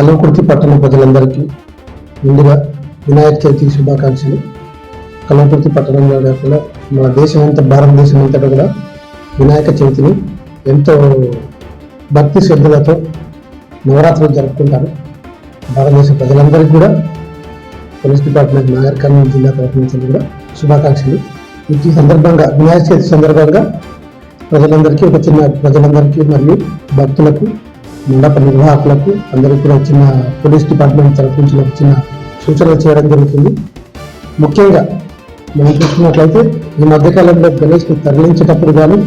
కల్వకుర్తి పట్టణ ప్రజలందరికీ ముందుగా వినాయక చవితి శుభాకాంక్షలు. కల్వకుర్తి పట్టణంలో కాకుండా మన దేశం అంతా భారతదేశం అంతటా కూడా వినాయక చవితిని ఎంతో భక్తి శ్రద్ధలతో నవరాత్రులు జరుపుకుంటారు. భారతదేశ ప్రజలందరికీ కూడా పోలీస్ డిపార్ట్మెంట్ నాగర్ కర్నూలు జిల్లా తరఫు నుంచి కూడా శుభాకాంక్షలు. ఈ సందర్భంగా వినాయక చవితి సందర్భంగా ప్రజలందరికీ ఒక చిన్న ప్రజలందరికీ మరియు భక్తులకు మండప నిర్వాహకులకు అందరికీ కూడా చిన్న పోలీస్ డిపార్ట్మెంట్ తరఫు నుంచి చిన్న సూచనలు చేయడం జరుగుతుంది. ముఖ్యంగా మనం చూసుకున్నట్లయితే ఈ మధ్యకాలంలో గణేష్ని తరలించేటప్పుడు కానీ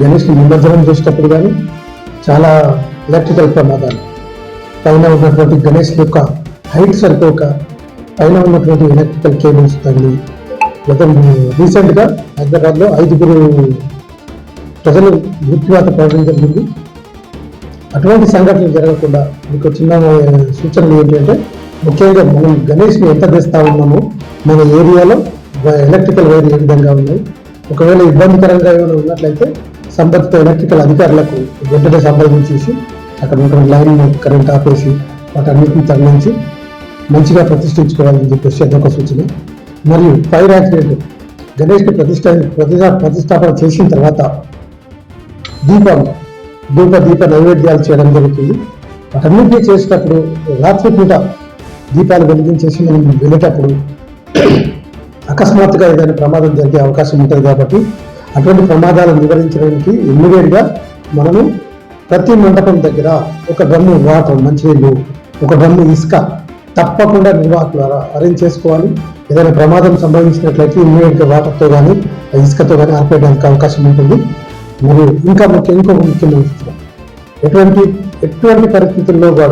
గణేష్ని నిమజ్జనం చేసేటప్పుడు కానీ చాలా ఎలక్ట్రికల్ ప్రమాదాలు. పైన ఉన్నటువంటి గణేష్ యొక్క హైట్ సరిపోక పైన ఉన్నటువంటి ఎలక్ట్రికల్ కేబుల్స్ తగిలి గతం రీసెంట్గా హైదరాబాద్లో ఐదుగురు ప్రజలు మృత్యువాత పడడం జరిగింది. అటువంటి సంఘటనలు జరగకుండా మీకు చిన్న సూచనలు ఏంటంటే ముఖ్యంగా మనం గణేష్ని ఎంత తెస్తా ఉన్నామో మన ఏరియాలో ఎలక్ట్రికల్ వైర్ ఏ విధంగా ఉన్నాయి ఒకవేళ ఇబ్బందికరంగా ఏమైనా ఉన్నట్లయితే సంబంధిత ఎలక్ట్రికల్ అధికారులకు వెంటనే సంప్రదించేసి అక్కడ ఉన్న లైన్ కరెంట్ ఆపేసి వాటన్నిటిని తరలించి మంచిగా ప్రతిష్ఠించుకోవాలని చెప్పేసి అదొక సూచన. మరియు ఫైర్ యాక్సిడెంట్ గణేష్ని ప్రతిష్ట ప్రతిష్టాపన చేసిన తర్వాత దీపావళి ధూప దీప నైవేద్యాలు చేయడం జరుగుతుంది. వాటన్నిటినీ చేసేటప్పుడు రాత్రిపూట దీపాలు వెలిగించేసి మనం వెళ్ళేటప్పుడు అకస్మాత్తుగా ఏదైనా ప్రమాదం జరిగే అవకాశం ఉంటుంది కాబట్టి అటువంటి ప్రమాదాలను నివారించడానికి ఇమ్మీడియట్గా మనము ప్రతి మండపం దగ్గర ఒక డ్రమ్ము వాటర్ మంచినీళ్ళు ఒక డ్రమ్ము ఇసుక తప్పకుండా నిర్వాహకులు అరేంజ్ చేసుకోవాలి. ఏదైనా ప్రమాదం సంభవించినట్లయితే ఇమ్మీడియట్గా వాటర్తో కానీ ఇసుకతో కానీ ఆపేయడానికి అవకాశం ఉంటుంది. మరియు ఇంకా ముఖ్యం ఇంకొక ముఖ్యమైన విషయం ఎటువంటి ఎటువంటి పరిస్థితుల్లో కూడా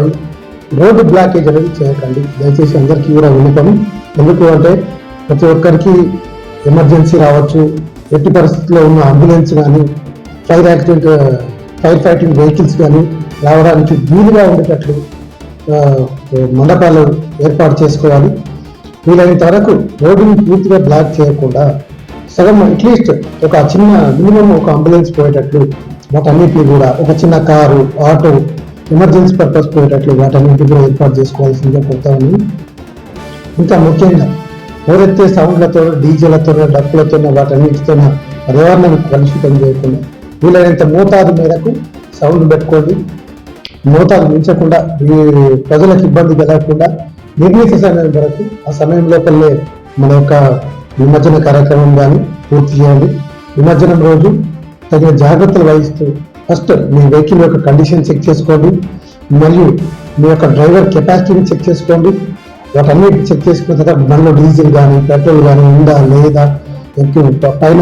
రోడ్డు బ్లాకేజ్ అనేది చేయకండి. దయచేసి అందరికీ కూడా వినపం ఎందుకు అంటే ప్రతి ఒక్కరికి ఎమర్జెన్సీ రావచ్చు. ఎట్టి పరిస్థితుల్లో ఉన్న అంబులెన్స్ కానీ fire accident fire fighting vehicles కానీ రావడానికి వీలుగా ఉండేటట్లు మండపాలు ఏర్పాటు చేసుకోవాలి. వీలైనంత వరకు రోడ్డుని పూర్తిగా బ్లాక్ చేయకుండా సగం అట్లీస్ట్ ఒక చిన్న మినిమం ఒక అంబులెన్స్ పోయేటట్లు వాటన్నిటిని కూడా ఒక చిన్న కారు ఆటో ఎమర్జెన్సీ పర్పస్ పోయేటట్లు వాటన్నిటి కూడా ఏర్పాటు చేసుకోవాల్సిందే కోరుతా ఇంకా ముఖ్యంగా ఎవరైతే సౌండ్లతో డీజేలతో డప్పులతో వాటన్నిటితో పర్యావరణాన్ని కలుషితం చేయకుండా వీలైనంత మోతాదు మేరకు సౌండ్ పెట్టుకోండి. మోతాదు మించకుండా ప్రజలకు ఇబ్బంది కలగకుండా నిర్ణీత సమయం వరకు ఆ సమయం లోపలే మన యొక్క విమర్జన కార్యక్రమం కానీ పూర్తి చేయండి. విమర్జనం రోజు తగిన జాగ్రత్తలు వహిస్తూ ఫస్ట్ మీ వెహికల్ యొక్క కండిషన్ చెక్ చేసుకోండి. మరియు మీ యొక్క డ్రైవర్ కెపాసిటీని చెక్ చేసుకోండి. వాటన్నిటి చెక్ చేసుకున్న తర్వాత బండ్లో డీజిల్ కానీ పెట్రోల్ కానీ ఉందా లేదా ఎక్కువ పైన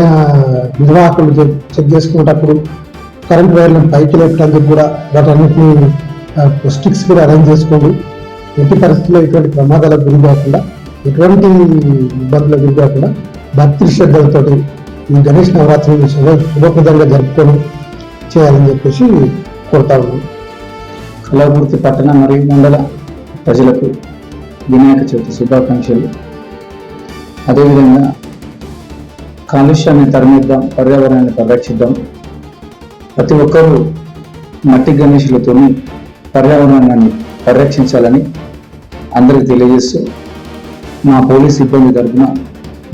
నిర్వాహకులు చెక్- చెక్ చేసుకునేటప్పుడు కరెంట్ వైర్లను పైకి లేపడానికి కూడా వాటన్నిటిని స్టిక్స్ కూడా అరేంజ్ చేసుకోండి. ఎట్టి పరిస్థితుల్లో ఇటువంటి ప్రమాదాలకు గురి కాకుండా ఎటువంటి ఇబ్బందులు గురి భక్తి శ్రద్ధలతోటి ఈ గణేష్ నవరాత్రిని శుభప్రదంగా జరుపుకొని చేయాలని చెప్పేసి కోరుతా ఉన్నాం. కళామూర్తి పట్టణ మరియు మండల ప్రజలకు వినాయక చవితి శుభాకాంక్షలు. అదేవిధంగా కాలుష్యాన్ని తరిమిద్దాం పర్యావరణాన్ని పరిరక్షిద్దాం. ప్రతి ఒక్కరూ మట్టి గణేషులతోని పర్యావరణాన్ని పరిరక్షించాలని అందరికీ తెలియజేస్తూ మా పోలీస్ సిబ్బంది తరఫున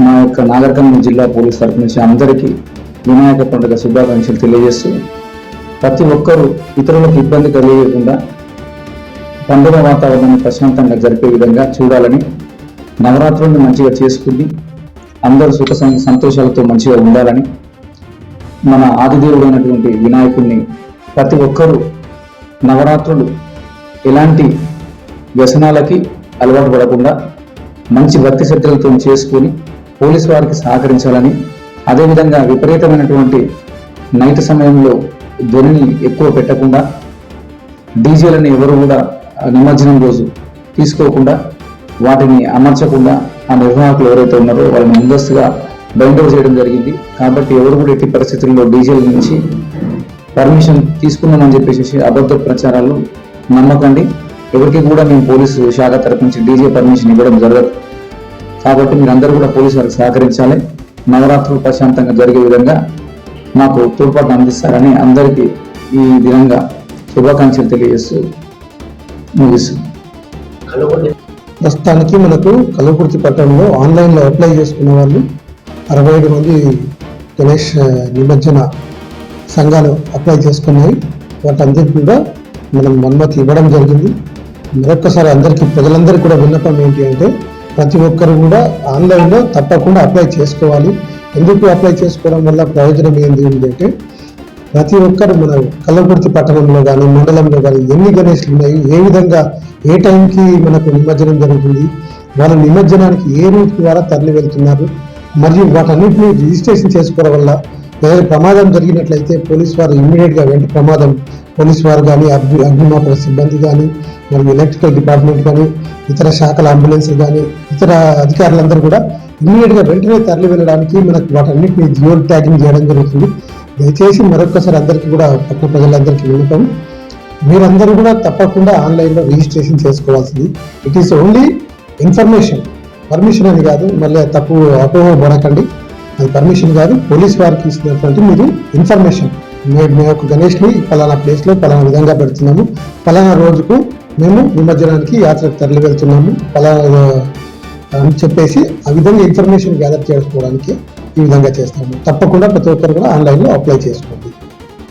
మా యొక్క నాగరికర్నూలు జిల్లా పోలీస్ తరఫు నుంచి అందరికీ వినాయక పండుగ శుభాకాంక్షలు తెలియజేస్తూ ప్రతి ఒక్కరూ ఇతరులకు ఇబ్బంది కలిగకుండా పండుగ వాతావరణాన్ని ప్రశాంతంగా జరిపే విధంగా చూడాలని నవరాత్రులను మంచిగా చేసుకుని అందరూ సుఖ సంతోషాలతో మంచిగా ఉండాలని మన ఆదిదేవుడైనటువంటి వినాయకుడిని ప్రతి ఒక్కరూ నవరాత్రులు ఎలాంటి వ్యసనాలకి అలవాటు పడకుండా మంచి భక్తి శ్రద్ధలతో చేసుకొని పోలీసు వారికి సహకరించాలని అదేవిధంగా విపరీతమైనటువంటి నైట్ సమయంలో ధ్వనిని ఎక్కువ పెట్టకుండా డీజేలను ఎవరు కూడా నిమజ్జనం రోజు తీసుకోకుండా వాటిని అమర్చకుండా ఆ నిర్వాహకులు ఎవరైతే ఉన్నారో వాళ్ళని ముందస్తుగా బైండ్ చేయడం జరిగింది. కాబట్టి ఎవరు కూడా ఎట్టి పరిస్థితుల్లో డీజేల నుంచి పర్మిషన్ తీసుకున్నామని చెప్పేసి అబద్ధ ప్రచారాలు నమ్మకండి. ఎవరికి కూడా మేము పోలీసు శాఖ తరపు నుంచి డీజే పర్మిషన్ ఇవ్వడం జరగదు. కాబట్టి మీరందరూ కూడా పోలీసు వారికి సహకరించాలి. నవరాత్రులు ప్రశాంతంగా జరిగే విధంగా మాకు తోడ్పాటు అందిస్తారని అందరికీ ఈ విధంగా శుభాకాంక్షలు తెలియజేస్తూ ముగిస్తుంది ప్రస్తుతానికి మనకు కలవకుర్తి పట్టణంలో ఆన్లైన్లో అప్లై చేసుకున్న వాళ్ళు అరవై ఏడు మంది గణేష్ నిమజ్జన సంఘాలు అప్లై చేసుకున్నాయి. వాటందరికీ కూడా మనం అనుమతి ఇవ్వడం జరిగింది. మరొక్కసారి అందరికీ ప్రజలందరికీ కూడా విన్నపం ఏంటి అంటే ప్రతి ఒక్కరు కూడా ఆన్లైన్లో తప్పకుండా అప్లై చేసుకోవాలి. ఎందుకు అప్లై చేసుకోవడం వల్ల ప్రయోజనం ఏంటి అంటే ప్రతి ఒక్కరు మన కల్లకుర్తి పట్టణంలో కానీ మండలంలో కానీ ఎన్ని గణేష్లు ఉన్నాయి ఏ విధంగా ఏ టైంకి మనకు నిమజ్జనం జరుగుతుంది వాళ్ళ నిమజ్జనానికి ఏ రూట్ ద్వారా తరలి వెళ్తున్నారు మరియు వాటన్నిటిని రిజిస్ట్రేషన్ చేసుకోవడం వల్ల ఏదైనా ప్రమాదం జరిగినట్లయితే పోలీస్ వారు ఇమ్మీడియట్గా వెంట ప్రమాదం పోలీస్ వారు కానీ అగ్ని అగ్నిమాపక సిబ్బంది కానీ మరియు ఎలక్ట్రికల్ డిపార్ట్మెంట్ కానీ ఇతర శాఖల అంబులెన్స్ కానీ ఇతర అధికారులందరూ కూడా ఇమ్మీడియట్గా వెంటనే తరలి వెళ్ళడానికి మనకు వాటన్నిటిని జియో ట్యాగింగ్ చేయడం జరుగుతుంది. దయచేసి మరొకసారి అందరికీ కూడా పక్క ప్రజలందరికీ విన్నపం. మీరందరూ కూడా తప్పకుండా ఆన్లైన్లో రిజిస్ట్రేషన్ చేసుకోవాల్సింది. It is only information permission అని కాదు మళ్ళీ తప్పు అపోహ పడకండి. అది పర్మిషన్ కాదు పోలీస్ వారికి ఇచ్చినటువంటి మీరు ఇన్ఫర్మేషన్ మేము మేము ఒక గణేష్ని పలానా ప్లేస్లో పలానా విధంగా పెడుతున్నాము. పలానా రోజుకు మేము నిమజ్జనానికి యాత్రకు తరలి వెళ్తున్నాము. పలానా అని చెప్పేసి ఆ విధంగా ఇన్ఫర్మేషన్ గ్యాదర్ చేసుకోవడానికి ఈ విధంగా చేస్తాము. తప్పకుండా ప్రతి ఒక్కరు కూడా ఆన్లైన్లో అప్లై చేసుకోండి.